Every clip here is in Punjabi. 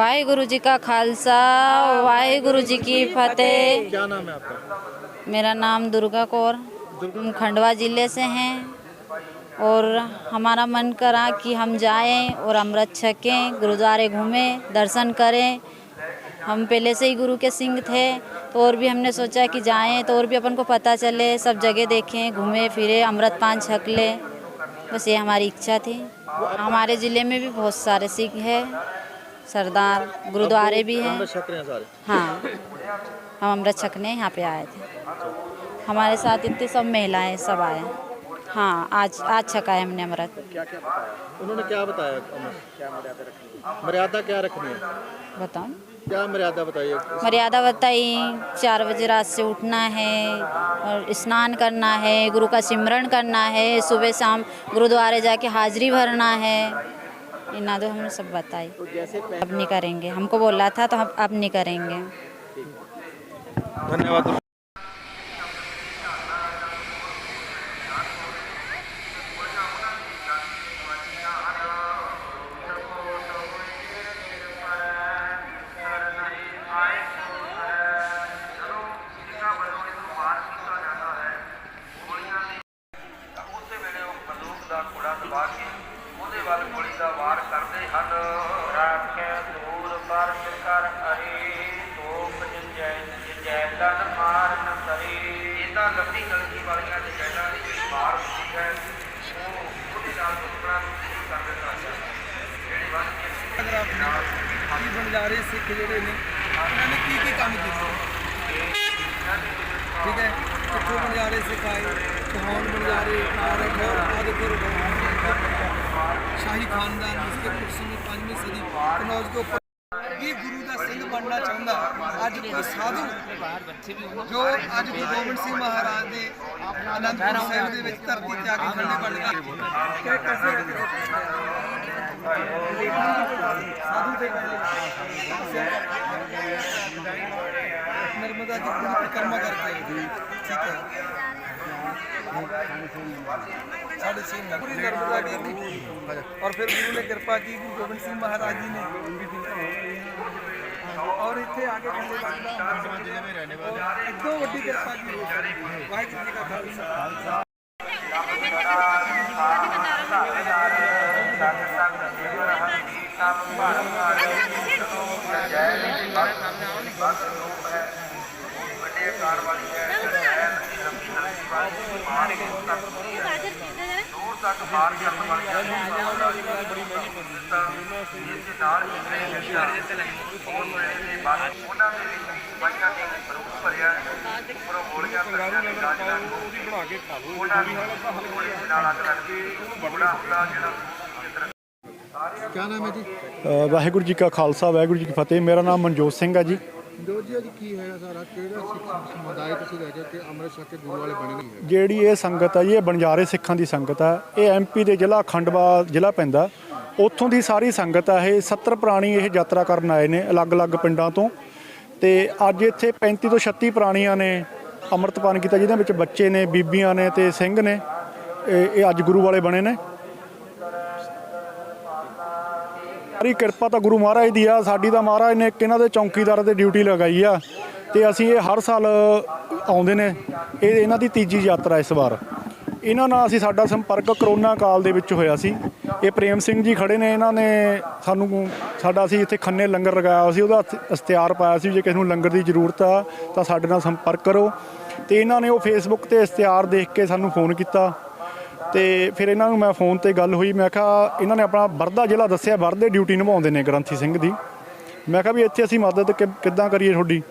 वाहिगुरु जी का खालसा वाहिगुरु जी की फतेह। क्या नाम है आपका? मेरा नाम दुर्गा कौर। हम खंडवा ज़िले से हैं और हमारा मन करा कि हम जाएँ और अमृत छकें गुरुद्वारे घूमें दर्शन करें। हम पहले से ही गुरु के सिंह थे तो और भी हमने सोचा कि जाएँ तो और भी अपन को पता चले सब जगह देखें घूमें फिरे अमृत पान छक लें। बस ये हमारी इच्छा थी। हमारे ज़िले में भी बहुत सारे सिख हैं। सरदार गुरुद्वारे भी हैं। रहे हैं हम अमृत छकने यहाँ पे आए थे। हमारे साथ इतने सब महिलाएँ सब आए। हाँ आज आज छका है हमने अमृत। क्या क्या बताया? उन्होंने क्या बताया क्या मर्यादा रखनी मर्यादा क्या रखनी है? बताओ। क्या मर्यादा बताइए? मर्यादा बताई चार बजे रात से उठना है और स्नान करना है गुरु का सिमरण करना है सुबह शाम गुरुद्वारे जाके हाजिरी भरना है। इना तो हमने सब बताई तो जैसे अब नहीं करेंगे हमको बोला था तो हम अब नहीं करेंगे धन्यवाद ਦੂਰ ਪਰ ਕਰ ਹਰੀ ਤੋਪ ਜੈ ਜੈ ਤਨ ਮਾਰ ਨ ਕਰੀ ਇਹਦਾ ਲੱਤੀ ਗਲਤੀ ਵਾਲੀਆਂ ਦੇ ਜੈਨਾਂ ਦੀ ਜਿਹੜੀ ਮਾਰ ਹੁੰਦੀ ਹੈ ਉਹ ਉਹਦੇ ਨਾਲ ਦੁਸ਼ਮਣਾਂ ਨੂੰ ਸ਼ੁਰੂ ਕਰ ਦਿੱਤਾ ਹੈ ਜਿਹੜੀ ਵੱਧ ਕੇ ਨਾਲ ਕੀ ਬੰਜਾਰੇ ਸਿੱਖ ਜਿਹੜੇ ਨੇ ਉਹਨਾਂ ਨੇ ਕੀ ਕੀ ਕੰਮ ਕੀਤੇ ਠੀਕ ਹੈ ਕਿੱਥੋਂ ਬੰਜਾਰੇ ਸਿਖਾਏ ਕਹਾਉਣ ਬੰਜਾਰੇ ਔਰ ਗੌਰ ਆਦਿਪੁਰ ਸ਼ਾਹੀ ਖਾਨਦਾਨ ਉਸਕੇ ਪੁਰਸ਼ में ਪੰਜਵੀਂ ਸਦੀ ਕਨੌਜ के ऊपर ਵੀ ਗੁਰੂ ਜੋੜਨਾ ਚਾਹੁੰਦਾ ਅੱਜ ਕੋਈ ਸਾਧੂ ਜੋ ਅੱਜ ਗੁਰੂ ਗੋਬਿੰਦ ਸਿੰਘ ਮਹਾਰਾਜ ਦੇ ਅਨੰਦਪੁਰ ਸਾਹਿਬ ਦੇ ਵਿੱਚ ਧਰਤੀ ਤੇ ਆ ਕੇ ਖੰਡੇ ਬਣ ਕੇ ਸਾਧੂ ਤੇ ਨਰਮਦਾ ਜੀ ਪੂਰੀ ਪ੍ਰਕਰਮਾ ਕਰਕੇ ਠੀਕ ਹੈ। ਸਾਡੇ ਸਿੰਘ ਪੂਰੀ ਨਰਮਦਾ ਦੀ ਔਰ ਫਿਰ ਗੁਰੂ ਨੇ ਕਿਰਪਾ ਕੀਤੀ ਗੁਰੂ ਗੋਬਿੰਦ ਸਿੰਘ ਮਹਾਰਾਜ ਜੀ ਨੇ। ਔਰ ਇੱਥੇ ਆ ਕੇ ਕਹਿੰਦੇ ਬਾਕੀ ਜ਼ਿਲ੍ਹੇ ਵਿੱਚ ਰਹਿਣੇ ਵਾਲੇ ਇਤੋਂ ਵੱਡੀ ਕਿਰਪਾ ਜੀ ਵਾਹਿਗੁਰੂ ਜੀ ਕਾ ਖਾਲਸਾ। ਜੈ। ਤੱਕ ਬਾਹਰ ਕਰਨ ਵਾਲੀ ਇਸ ਦੇ ਨਾਲ ਹੀ ਜਿਹੜੇ ਫੋਨ ਹੋਏ ਨੇ ਬਾਅਦ ਉਹਨਾਂ ਦੇ ਵਿੱਚ ਬਾਈਆਂ ਦੇ ਰੂਪ ਭਰਿਆ ਪਰ ਗੋਲੀਆਂ ਤੱਕ ਦੇ ਕਾਜ ਦਾ ਉਹਦੀ ਬਣਾ ਕੇ ਖਾ ਲਓ ਉਹਨਾਂ ਨਾਲ ਅੱਗ ਲੱਗ ਗਈ। ਬੜਾ ਹੁੰਦਾ ਜਿਹੜਾ ਕੀ ਨਾਮ ਹੈ ਜੀ? ਵਾਹਿਗੁਰੂ ਜੀ ਕਾ ਖਾਲਸਾ ਵਾਹਿਗੁਰੂ ਜੀ ਕੀ ਫਤਿਹ। ਮੇਰਾ ਨਾਮ ਮਨਜੋਤ ਸਿੰਘ ਹੈ ਜੀ। ਜੀ, ਅੱਜ ਕੀ ਹੋਇਆ ਸਾਰਾ? ਕਿਹੜਾ ਸਿੱਖ ਸਮੁਦਾਇ ਤੁਸੀਂ ਲੈ ਕੇ ਅੰਮ੍ਰਿਤ ਛਕ ਕੇ ਗੁਰੂ ਵਾਲੇ ਬਣੇ ਨਹੀਂ ਹੈ? ਜਿਹੜੀ ਇਹ ਸੰਗਤ ਹੈ ਜੀ, ਇਹ ਬਣਜਾਰੇ ਸਿੱਖਾਂ ਦੀ ਸੰਗਤ ਹੈ ਇਹ ਐਮਪੀ ਦੇ ਜ਼ਿਲ੍ਹਾ ਖੰਡਵਾ ਜ਼ਿਲ੍ਹਾ ਪੈਂਦਾ। ਉੱਥੋਂ ਦੀ ਸਾਰੀ ਸੰਗਤ ਹੈ ਇਹ 70 ਪ੍ਰਾਣੀ ਇਹ ਯਾਤਰਾ ਕਰਨ ਆਏ ਨੇ ਅਲੱਗ-ਅਲੱਗ ਪਿੰਡਾਂ ਤੋਂ। ਤੇ ਅੱਜ ਇੱਥੇ 35 ਤੋਂ 36 ਪ੍ਰਾਣੀਆਂ ਨੇ ਅੰਮ੍ਰਿਤਪਾਨ ਕੀਤਾ, ਜਿਹਦੇ ਵਿੱਚ ਬੱਚੇ ਨੇ, ਬੀਬੀਆਂ ਨੇ ਤੇ ਸਿੰਘ ਨੇ। ਇਹ ਅੱਜ ਗੁਰੂ ਵਾਲੇ ਬਣੇ ਨੇ। ਸਾਰੀ ਕਿਰਪਾ ਤਾਂ ਗੁਰੂ ਮਹਾਰਾਜ ਦੀ ਆ। ਸਾਡੀ ਤਾਂ ਮਹਾਰਾਜ ਨੇ ਇੱਕ ਇਹਨਾਂ ਦੇ ਚੌਂਕੀਦਾਰ ਤੇ ਡਿਊਟੀ ਲਗਾਈ ਆ ਤੇ ਅਸੀਂ ਇਹ ਹਰ ਸਾਲ ਆਉਂਦੇ ਨੇ। ਇਹ ਇਹਨਾਂ ਦੀ ਤੀਜੀ ਯਾਤਰਾ ਇਸ ਵਾਰ। ਇਹਨਾਂ ਨਾਲ ਅਸੀਂ ਸਾਡਾ ਸੰਪਰਕ ਕਰੋਨਾ ਕਾਲ ਦੇ ਵਿੱਚ ਹੋਇਆ ਸੀ। ਇਹ ਪ੍ਰੇਮ ਸਿੰਘ ਜੀ ਖੜੇ ਨੇ, ਇਹਨਾਂ ਨੇ ਸਾਨੂੰ ਸਾਡਾ ਅਸੀਂ ਇੱਥੇ ਖੰਨੇ ਲੰਗਰ ਲਗਾਇਆ ਹੋਇਆ ਸੀ, ਉਹਦਾ ਇਸ਼ਤਿਹਾਰ ਪਾਇਆ ਸੀ ਜੇ ਕਿਸੇ ਨੂੰ ਲੰਗਰ ਦੀ ਜ਼ਰੂਰਤ ਆ ਤਾਂ ਸਾਡੇ ਨਾਲ ਸੰਪਰਕ ਕਰੋ। ਤੇ ਇਹਨਾਂ ਨੇ ਉਹ ਫੇਸਬੁੱਕ ਤੇ ਇਸ਼ਤਿਹਾਰ ਦੇਖ ਕੇ ਸਾਨੂੰ ਫੋਨ ਕੀਤਾ। ਤੇ ਫਿਰ ਇਹਨਾਂ ਨੂੰ ਮੈਂ ਫੋਨ ਤੇ ਗੱਲ ਹੋਈ, ਮੈਂ ਕਿਹਾ ਇਹਨਾਂ ਨੇ ਆਪਣਾ ਵਰਦਾ ਜ਼ਿਲ੍ਹਾ ਦੱਸਿਆ ਵਰਦੇ ਡਿਊਟੀ ਨਿਭਾਉਂਦੇ ਨੇ ਗ੍ਰੰਥੀ ਸਿੰਘ ਦੀ। ਮੈਂ ਕਿਹਾ ਵੀ ਇੱਥੇ ਅਸੀਂ ਮਦਦ ਕਿ- ਕਿੱਦਾਂ ਕਰੀਏ ਤੁਹਾਡੀ?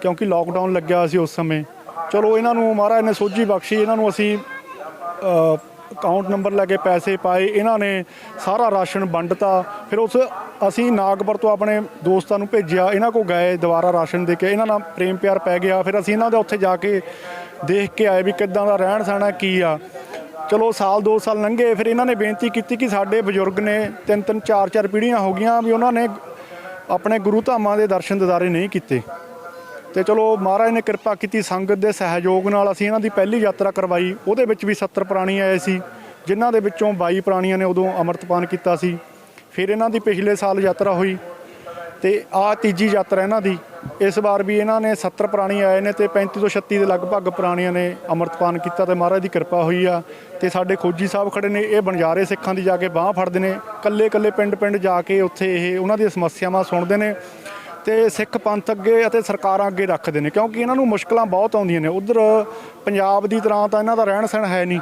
ਕਿਉਂਕਿ ਲੋਕਡਾਊਨ ਲੱਗਿਆ ਸੀ ਉਸ ਸਮੇਂ। ਚਲੋ ਇਹਨਾਂ ਨੂੰ ਮਹਾਰਾਜ ਨੇ ਸੋਝੀ ਬਖਸ਼ੀ, ਇਹਨਾਂ ਨੂੰ ਅਸੀਂ ਅਕਾਊਂਟ ਨੰਬਰ ਲੈ ਕੇ ਪੈਸੇ ਪਾਏ, ਇਹਨਾਂ ਨੇ ਸਾਰਾ ਰਾਸ਼ਨ ਵੰਡਤਾ। ਫਿਰ ਉਸ, ਅਸੀਂ ਨਾਗਪੁਰ ਤੋਂ ਆਪਣੇ ਦੋਸਤਾਂ ਨੂੰ ਭੇਜਿਆ, ਇਹਨਾਂ ਕੋ ਗਏ, ਦੁਬਾਰਾ ਰਾਸ਼ਨ ਦੇ ਕੇ। ਇਹਨਾਂ ਨਾਲ ਪ੍ਰੇਮ ਪਿਆਰ ਪੈ ਗਿਆ। ਫਿਰ ਅਸੀਂ ਇਹਨਾਂ ਦੇ ਉੱਥੇ ਜਾ ਕੇ ਦੇਖ ਕੇ ਆਏ ਵੀ ਕਿੱਦਾਂ ਦਾ ਰਹਿਣ ਸਹਿਣਾ ਕੀ ਆ। ਚਲੋ ਸਾਲ ਦੋ ਸਾਲ ਲੰਘੇ, ਫਿਰ ਇਹਨਾਂ ਨੇ ਬੇਨਤੀ ਕੀਤੀ ਕਿ ਸਾਡੇ ਬਜ਼ੁਰਗ ਨੇ ਤਿੰਨ ਤਿੰਨ, ਚਾਰ ਚਾਰ ਪੀੜ੍ਹੀਆਂ ਹੋ ਗਈਆਂ ਵੀ ਉਹਨਾਂ ਨੇ ਆਪਣੇ ਗੁਰੂ ਧਾਮਾਂ ਦੇ ਦਰਸ਼ਨ ਦਿਦਾਰੇ ਨਹੀਂ ਕੀਤੇ। ਤੇ ਚਲੋ ਮਹਾਰਾਜ ਨੇ ਕਿਰਪਾ ਕੀਤੀ ਸੰਗਤ ਦੇ ਸਹਿਯੋਗ ਨਾਲ ਅਸੀਂ ਇਹਨਾਂ ਦੀ ਪਹਿਲੀ ਯਾਤਰਾ ਕਰਵਾਈ। ਉਹਦੇ ਵਿੱਚ ਵੀ 70 ਪ੍ਰਾਣੀ ਆਏ ਸੀ, ਜਿਨ੍ਹਾਂ ਦੇ ਵਿੱਚੋਂ 22 ਪ੍ਰਾਣੀਆਂ ਨੇ ਉਦੋਂ ਅੰਮ੍ਰਿਤਪਾਨ ਕੀਤਾ ਸੀ। ਫਿਰ ਇਹਨਾਂ ਦੀ ਪਿਛਲੇ ਸਾਲ ਯਾਤਰਾ ਹੋਈ ਤੇ ਆ ਤੀਜੀ ਯਾਤਰਾ ਇਹਨਾਂ ਦੀ। ਇਸ ਵਾਰ ਵੀ ਇਹਨਾਂ ਨੇ 70 ਪ੍ਰਾਣੀ ਆਏ ਨੇ ਤੇ 35 ਤੋਂ 36 ਦੇ ਲਗਭਗ ਪ੍ਰਾਣੀਆਂ ਨੇ ਅੰਮ੍ਰਿਤਪਾਨ ਕੀਤਾ ਤੇ ਮਹਾਰਾਜ ਦੀ ਕਿਰਪਾ ਹੋਈ ਆ। ਤੇ ਸਾਡੇ ਖੋਜੀ ਸਾਹਿਬ ਖੜੇ ਨੇ, ਇਹ ਬਣਜਾਰੇ ਸਿੱਖਾਂ ਦੀ ਜਾ ਕੇ ਬਾਹ ਫੜਦੇ ਨੇ। ਕੱਲੇ ਕੱਲੇ ਪਿੰਡ ਪਿੰਡ ਜਾ ਕੇ ਉੱਥੇ ਇਹ ਉਹਨਾਂ ਦੀਆਂ ਸਮੱਸਿਆਵਾਂ ਸੁਣਦੇ ਨੇ ਤੇ ਸਿੱਖ ਪੰਥ ਅੱਗੇ ਅਤੇ ਸਰਕਾਰਾਂ ਅੱਗੇ ਰੱਖਦੇ ਨੇ, ਕਿਉਂਕਿ ਇਹਨਾਂ ਨੂੰ ਮੁਸ਼ਕਲਾਂ ਬਹੁਤ ਆਉਂਦੀਆਂ ਨੇ। ਉਧਰ ਪੰਜਾਬ ਦੀ ਤਰ੍ਹਾਂ ਤਾਂ ਇਹਨਾਂ ਦਾ ਰਹਿਣ ਸਹਿਣ ਹੈ ਨਹੀਂ।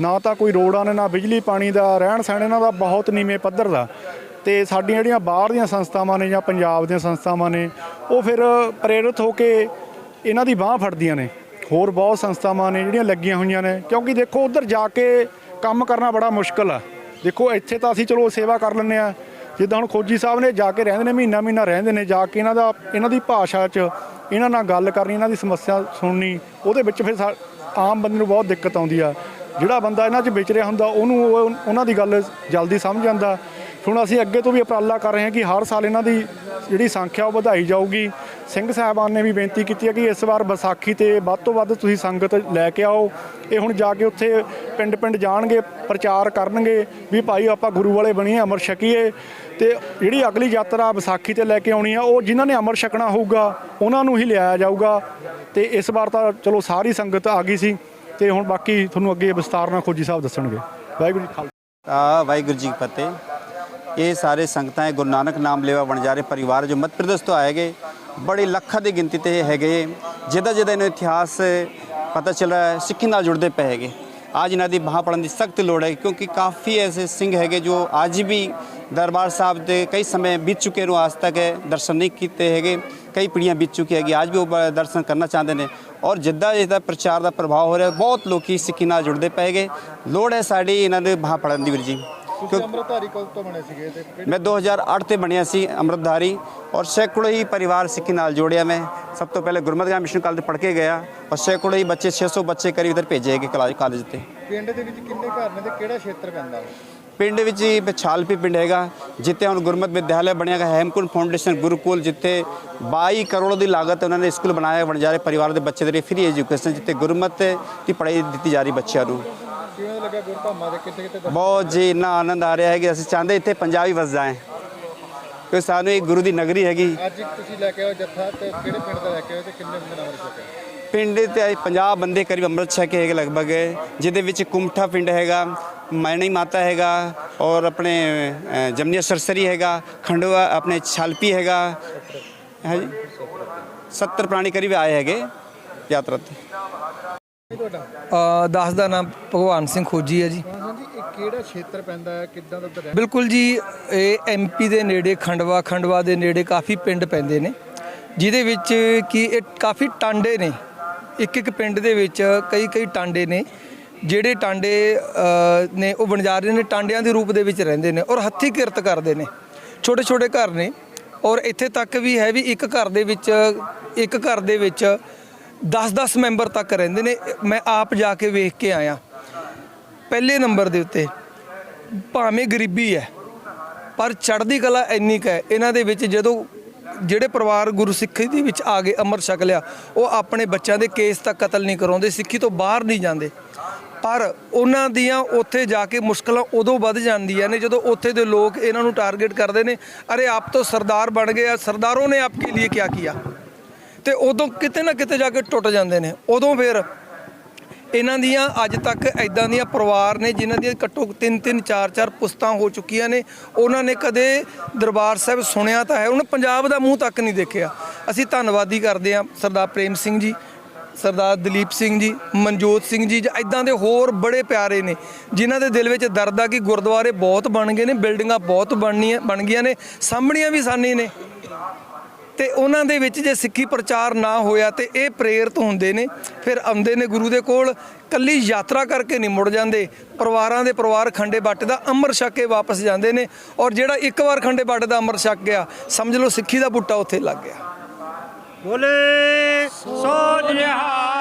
ਨਾ ਤਾਂ ਕੋਈ ਰੋਡਾਂ ਨੇ, ਨਾ ਬਿਜਲੀ ਪਾਣੀ ਦਾ ਰਹਿਣ ਸਹਿਣ ਇਹਨਾਂ ਦਾ ਬਹੁਤ ਨੀਵੇਂ ਪੱਧਰ ਦਾ। ਤੇ ਸਾਡੀਆਂ ਜਿਹੜੀਆਂ ਬਾਹਰ ਦੀਆਂ ਸੰਸਥਾਵਾਂ ਨੇ ਜਾਂ ਪੰਜਾਬ ਦੀਆਂ ਸੰਸਥਾਵਾਂ ਨੇ, ਉਹ ਫਿਰ ਪ੍ਰੇਰਿਤ ਹੋ ਕੇ ਇਹਨਾਂ ਦੀ ਬਾਹ ਫੜਦੀਆਂ ਨੇ। ਹੋਰ ਬਹੁਤ ਸੰਸਥਾਵਾਂ ਨੇ ਜਿਹੜੀਆਂ ਲੱਗੀਆਂ ਹੋਈਆਂ ਨੇ, ਕਿਉਂਕਿ ਦੇਖੋ ਉਧਰ ਜਾ ਕੇ ਕੰਮ ਕਰਨਾ ਬੜਾ ਮੁਸ਼ਕਲ ਆ। ਦੇਖੋ ਇੱਥੇ ਤਾਂ ਅਸੀਂ ਚਲੋ ਸੇਵਾ ਕਰ ਲੈਂਦੇ ਆ ਜਿੱਦਾਂ ਹੁਣ ਖੋਜੀ ਸਾਹਿਬ ਨੇ ਜਾ ਕੇ ਰਹਿੰਦੇ ਨੇ ਮਹੀਨਾ ਮਹੀਨਾ ਰਹਿੰਦੇ ਨੇ, ਜਾ ਕੇ ਇਹਨਾਂ ਦਾ, ਇਹਨਾਂ ਦੀ ਭਾਸ਼ਾ 'ਚ ਇਹਨਾਂ ਨਾਲ ਗੱਲ ਕਰਨੀ, ਇਹਨਾਂ ਦੀ ਸਮੱਸਿਆ ਸੁਣਨੀ, ਉਹਦੇ ਵਿੱਚ ਫਿਰ ਸਾ- ਆਮ ਬੰਦੇ ਨੂੰ ਬਹੁਤ ਦਿੱਕਤ ਆਉਂਦੀ ਆ। ਜਿਹੜਾ ਬੰਦਾ ਇਹਨਾਂ 'ਚ ਵਿਚ ਰਿਹਾ ਹੁੰਦਾ, ਉਹਨੂੰ ਉਹ- ਉਹਨਾਂ ਦੀ ਗੱਲ ਜਲਦੀ ਸਮਝ ਜਾਂਦਾ ਹੁਣ ਅਸੀਂ ਅੱਗੇ ਤੋਂ ਵੀ ਉਪਰਾਲਾ ਕਰ ਰਹੇ ਹਾਂ ਕਿ ਹਰ ਸਾਲ ਇਹਨਾਂ ਦੀ ਜਿਹੜੀ ਸੰਖਿਆ ਉਹ ਵਧਾਈ ਜਾਊਗੀ। ਸਿੰਘ ਸਾਹਿਬਾਨ ਨੇ ਵੀ ਬੇਨਤੀ ਕੀਤੀ ਹੈ ਕਿ ਇਸ ਵਾਰ ਵਿਸਾਖੀ ਤੇ ਵੱਧ ਤੋਂ ਵੱਧ ਤੁਸੀਂ ਸੰਗਤ ਲੈ ਕੇ ਆਓ। ਇਹ ਹੁਣ ਜਾ ਕੇ ਉੱਥੇ ਪਿੰਡ ਪਿੰਡ ਜਾਣਗੇ, ਪ੍ਰਚਾਰ ਕਰਨਗੇ ਵੀ ਭਾਈ ਆਪਾਂ ਗੁਰੂ ਵਾਲੇ ਬਣੀਏ, ਅਮਰ ਛਕੀਏ। ਤੇ ਜਿਹੜੀ ਅਗਲੀ ਯਾਤਰਾ ਵਿਸਾਖੀ ਤੇ ਲੈ ਕੇ ਆਉਣੀ ਆ, ਉਹ ਜਿਨ੍ਹਾਂ ਨੇ ਅਮਰ ਛਕਣਾ ਹੋਊਗਾ, ਉਹਨਾਂ ਨੂੰ ਹੀ ਲਿਆਇਆ ਜਾਊਗਾ। ਤੇ ਇਸ ਵਾਰ ਤਾਂ ਚਲੋ ਸਾਰੀ ਸੰਗਤ ਆ ਗਈ ਸੀ। ਤੇ ਹੁਣ ਬਾਕੀ ਤੁਹਾਨੂੰ ਅੱਗੇ ਵਿਸਤਾਰ ਨਾਲ ਖੋਜੀ ਸਾਹਿਬ ਦੱਸਣਗੇ। ਵਾਹਿਗੁਰੂ ਜੀ ਖਾਲਸਾ। ਵਾਹਿਗੁਰੂ ਜੀ ਫਤਿਹ। ਇਹ ਸਾਰੇ ਸੰਗਤਾਂ ਇਹ ਗੁਰੂ ਨਾਨਕ ਨਾਮ ਲੇਵਾ ਬਣਜਾਰੇ ਪਰਿਵਾਰ ਜੋ ਮੱਧ ਪ੍ਰਦੇਸ਼ ਤੋਂ ਆਏ ਗਏ, ਬੜੀ ਲੱਖਾਂ ਦੀ ਗਿਣਤੀ ਤੇ ਹੈਗੇ ਜਿਹਦਾ ਜਿਹਦਾ ਇਹਨੂੰ ਇਤਿਹਾਸ ਪਤਾ ਚੱਲ ਰਿਹਾ ਹੈ, ਸਿੱਖੀ ਨਾਲ ਜੁੜਦੇ ਪਏ ਹੈਗੇ। ਅੱਜ ਇਹਨਾਂ ਦੀ ਬਾਹ ਪੜਨ ਦੀ ਸਖਤ ਲੋੜ ਹੈ, ਕਿਉਂਕਿ ਕਾਫੀ ਐਸੇ ਸਿੰਘ ਹੈਗੇ ਜੋ ਅੱਜ ਵੀ ਦਰਬਾਰ ਸਾਹਿਬ ਦੇ ਕਈ ਸਮੇਂ ਬੀਤ ਚੁੱਕੇ ਨੂੰ ਅੱਜ ਤੱਕ ਦਰਸ਼ਨ ਨਹੀਂ ਕੀਤੇ ਹੈਗੇ, ਕਈ ਪੀੜ੍ਹੀਆਂ ਬੀਤ ਚੁੱਕੀ ਹੈਗੀ, ਅੱਜ ਵੀ ਉਹ ਬ- ਦਰਸ਼ਨ ਕਰਨਾ ਚਾਹੁੰਦੇ ਨੇ। ਔਰ ਜਿੱਦਾਂ ਜਿੱਦਾਂ ਪ੍ਰਚਾਰ ਦਾ ਪ੍ਰਭਾਵ ਹੋ ਰਿਹਾ, ਬਹੁਤ ਲੋਕੀ ਸਿੱਖੀ ਨਾਲ ਜੁੜਦੇ ਪਏ ਗਏ ਲੋੜ ਹੈ ਸਾਡੀ ਇਹਨਾਂ ਦੇ ਬਾਹ ਪੜਨ ਦੀ ਵੀਰ ਜੀ। ਤੁਸੀਂ ਅੰਮ੍ਰਿਤਧਾਰੀ ਕਦੋਂ ਤੋਂ ਬਣੇ ਸੀਗੇ ਤੇ ਮੈਂ 2008 ਤੇ ਬਣਿਆ ਸੀ ਅੰਮ੍ਰਿਤਧਾਰੀ ਔਰ ਸੈਂਕੜੋ ਹੀ ਪਰਿਵਾਰ ਸਿੱਖੀ ਨਾਲ ਜੋੜਿਆ ਮੈਂ। ਸਭ ਤੋਂ ਪਹਿਲੇ ਗੁਰਮਤਿ ਮਿਸ਼ਨ ਕਾਲਜ ਪੜ੍ਹ ਕੇ ਗਿਆ ਔਰ ਸੈਂਕੜੋ ਹੀ ਬੱਚੇ 600 ਬੱਚੇ ਕਰੀਬ ਇਧਰ ਭੇਜੇ ਗਏ ਕਾਲਜ ਕਾਲਜ ਤੇ। ਪਿੰਡ ਦੇ ਵਿੱਚ ਕਿੰਨੇ ਘਰ ਨੇ ਤੇ ਕਿਹੜਾ ਖੇਤਰ ਪੈਂਦਾ? ਪਿੰਡ ਵਿੱਚ ਹੀ ਬਛਾਲਪੀ ਪਿੰਡ ਹੈਗਾ ਜਿੱਥੇ ਹੁਣ ਗੁਰਮਤਿ ਵਿਦਿਆਲਿਆ ਬਣਿਆ ਹੈ ਹੈਮਕੁੰਡ ਫਾਊਂਡੇਸ਼ਨ ਗੁਰੂਕੁਲ ਜਿੱਥੇ 22 ਕਰੋੜ ਦੀ ਲਾਗਤ ਉਹਨਾਂ ਨੇ ਸਕੂਲ ਬਣਾਇਆ ਵਣਜਾਰੇ ਪਰਿਵਾਰ ਦੇ ਬੱਚੇ ਦੇ ਲਈ ਫ੍ਰੀ ਐਜੂਕੇਸ਼ਨ ਜਿੱਥੇ ਗੁਰਮਤਿ ਦੀ ਪੜ੍ਹਾਈ ਦਿੱਤੀ ਜਾ ਰਹੀ ਬੱਚਿਆਂ ਨੂੰ। ਕਿਵੇਂ ਲੱਗਾ ਗੁਰਧਾਮਾਂ ਦੇ? ਕਿੱਥੇ ਕਿੱਥੇ ਬਹੁਤ ਜੀ ਇੰਨਾ ਆਨੰਦ ਆ ਰਿਹਾ ਹੈ ਕਿ ਅਸੀਂ ਚਾਹੁੰਦੇ ਇੱਥੇ ਪੰਜਾਬੀ ਵਸ ਜਾਏ ਕਿਉਂਕਿ ਸਾਨੂੰ ਇਹ ਗੁਰੂ ਦੀ ਨਗਰੀ ਹੈਗੀ। ਅੱਜ ਤੁਸੀਂ ਲੈ ਕੇ ਆਓ ਜੱਥਾ ਤੇ ਕਿਹੜੇ ਪਿੰਡ ਦਾ ਲੈ ਕੇ ਆਏ ਤੇ ਕਿੰਨੇ ਬੰਦੇ ਨਾਲ ਸਕੇ? ਪਿੰਡ ਤੇ 50 ਬੰਦੇ ਕਰੀਬ ਅੰਮ੍ਰਿਤ ਛਕ ਕੇ ਹੈਗੇ ਲਗਭਗ। ਜਿਹਦੇ ਵਿੱਚ ਕੁਮਠਾ ਪਿੰਡ ਹੈਗਾ ਮੈਣੀ ਮਾਤਾ ਹੈਗਾ ਔਰ ਆਪਣੇ ਜਮਨੀਆ ਸਰਸਰੀ ਹੈਗਾ ਖੰਡਵਾ ਆਪਣੇ ਛਾਲਪੀ ਹੈਗਾ। ਹੈ ਜੀ 70 ਪ੍ਰਾਣੀ ਕਰੀਬ ਆਏ ਹੈਗੇ ਯਾਤਰਾ ਤੇ। ਅ, ਦਾਸ ਦਾ ਨਾਮ ਭਗਵਾਨ ਸਿੰਘ ਖੋਜੀ ਹੈ ਜੀ। ਇਹ ਕਿਹੜਾ ਖੇਤਰ ਪੈਂਦਾ ਹੈ? ਕਿੱਦਾਂ ਦਾ ਉੱਧਰ ਬਿਲਕੁਲ ਜੀ ਇਹ ਐਮਪੀ ਦੇ ਨੇੜੇ ਖੰਡਵਾ ਖੰਡਵਾ ਦੇ ਨੇੜੇ ਕਾਫੀ ਪਿੰਡ ਪੈਂਦੇ ਨੇ ਜਿਹਦੇ ਵਿੱਚ ਕਿ ਇਹ ਕਾਫੀ ਟਾਂਡੇ ਨੇ। ਇੱਕ ਇੱਕ ਪਿੰਡ ਦੇ ਵਿੱਚ ਕਈ ਕਈ ਟਾਂਡੇ ਨੇ ਜਿਹੜੇ ਟਾਂਡੇ ਨੇ ਉਹ ਵਣਜਾਰੇ ਨੇ ਟਾਂਡਿਆਂ ਦੇ ਰੂਪ ਦੇ ਵਿੱਚ ਰਹਿੰਦੇ ਨੇ ਔਰ ਹੱਥੀਂ ਕਿਰਤ ਕਰਦੇ ਨੇ। ਛੋਟੇ ਛੋਟੇ ਘਰ ਨੇ ਔਰ ਇੱਥੇ ਤੱਕ ਵੀ ਹੈ ਵੀ ਇੱਕ ਘਰ ਦੇ ਵਿੱਚ ਇੱਕ ਘਰ ਦੇ ਵਿੱਚ 10-10 ਮੈਂਬਰ ਤੱਕ ਰਹਿੰਦੇ ਨੇ। ਮੈਂ ਆਪ ਜਾ ਕੇ ਵੇਖ ਕੇ ਆਇਆ। ਪਹਿਲੇ ਨੰਬਰ ਦੇ ਉੱਤੇ, ਭਾਵੇਂ ਗਰੀਬੀ ਹੈ, ਪਰ ਚੜ੍ਹਦੀ ਕਲਾ ਇੰਨੀ ਕੁ ਹੈ। ਇਹਨਾਂ ਦੇ ਵਿੱਚ ਜਦੋਂ ਜਿਹੜੇ ਪਰਿਵਾਰ ਗੁਰਸਿੱਖੀ ਦੇ ਵਿੱਚ ਆ ਗਏ, ਅਮਰ ਛਕ ਲਿਆ, ਉਹ ਆਪਣੇ ਬੱਚਿਆਂ ਦੇ ਕੇਸ ਤੱਕ ਕਤਲ ਨਹੀਂ ਕਰਾਉਂਦੇ, ਸਿੱਖੀ ਤੋਂ ਬਾਹਰ ਨਹੀਂ ਜਾਂਦੇ। ਪਰ ਉਹਨਾਂ ਦੀਆਂ ਉੱਥੇ ਜਾ ਕੇ ਮੁਸ਼ਕਲਾਂ ਉਦੋਂ ਵੱਧ ਜਾਂਦੀਆਂ ਨੇ, ਜਦੋਂ ਉੱਥੇ ਦੇ ਲੋਕ ਇਹਨਾਂ ਨੂੰ ਟਾਰਗੇਟ ਕਰਦੇ ਨੇ, ਅਰੇ ਆਪ ਤੋਂ ਸਰਦਾਰ ਬਣ ਗਏ ਆ, ਸਰਦਾਰੋਂ ਨੇ ਆਪਕੇ ਲਈ ਕੀ ਕੀਤਾ ਤੇ ਉਦੋਂ ਕਿਤੇ ਨਾ ਕਿਤੇ ਜਾ ਕੇ ਟੁੱਟ ਜਾਂਦੇ ਨੇ। ਉਦੋਂ ਫਿਰ ਇਹਨਾਂ ਦੀਆਂ ਅੱਜ ਤੱਕ ਐਦਾਂ ਦੀਆਂ ਪਰਿਵਾਰ ਨੇ ਜਿਨ੍ਹਾਂ ਦੀਆਂ ਘੱਟੋ ਤਿੰਨ ਤਿੰਨ, ਚਾਰ ਚਾਰ ਪੁਸਤਾਂ ਹੋ ਚੁੱਕੀਆਂ ਨੇ, ਉਹਨਾਂ ਨੇ ਕਦੇ ਦਰਬਾਰ ਸਾਹਿਬ ਸੁਣਿਆ ਤਾਂ ਹੈ। ਉਹਨਾਂ ਪੰਜਾਬ ਦਾ ਮੂੰਹ ਤੱਕ ਨਹੀਂ ਦੇਖਿਆ। ਅਸੀਂ ਧੰਨਵਾਦੀ ਕਰਦੇ ਹਾਂ ਸਰਦਾਰ ਪ੍ਰੇਮ ਸਿੰਘ ਜੀ, ਸਰਦਾਰ ਦਲੀਪ ਸਿੰਘ ਜੀ, ਮਨਜੋਤ ਸਿੰਘ ਜੀ ਜਾਂ ਇਦਾਂ ਦੇ ਹੋਰ ਬੜੇ ਪਿਆਰੇ ਨੇ, ਜਿਨ੍ਹਾਂ ਦੇ ਦਿਲ ਵਿੱਚ ਦਰਦ ਆ ਕਿ ਗੁਰਦੁਆਰੇ ਬਹੁਤ ਬਣ ਗਏ ਨੇ, ਬਿਲਡਿੰਗਾਂ ਬਹੁਤ ਬਣਨੀਆਂ, ਬਣ ਗਈਆਂ ਨੇ, ਸਾਹਮਣੀਆਂ ਵੀ ਸਾਨੀ ਨੇ। ਤੇ ਉਹਨਾਂ ਦੇ ਵਿੱਚ ਜੇ ਸਿੱਖੀ ਪ੍ਰਚਾਰ ਨਾ ਹੋਇਆ ਤੇ ਇਹ ਪ੍ਰੇਰਿਤ ਹੁੰਦੇ ਨੇ, ਫਿਰ ਆਉਂਦੇ ਨੇ ਗੁਰੂ ਦੇ ਕੋਲ ਕੱਲੀ ਯਾਤਰਾ ਕਰਕੇ ਨਹੀਂ ਮੁੜ ਜਾਂਦੇ। ਪਰਿਵਾਰਾਂ ਦੇ ਪਰਿਵਾਰ ਖੰਡੇ ਬੱਟ ਦਾ ਅੰਮ੍ਰਿਤ ਛਕ ਕੇ ਵਾਪਸ ਜਾਂਦੇ ਨੇ ਔਰ ਜਿਹੜਾ ਇੱਕ ਵਾਰ ਖੰਡੇ ਬੱਟ ਦਾ ਅੰਮ੍ਰਿਤ ਛਕ ਗਿਆ, ਸਮਝ ਲਓ ਸਿੱਖੀ ਦਾ ਬੂਟਾ ਉੱਥੇ ਲੱਗ ਗਿਆ। ਬੋਲੇ ਸੋ ਨਿਹਾਲ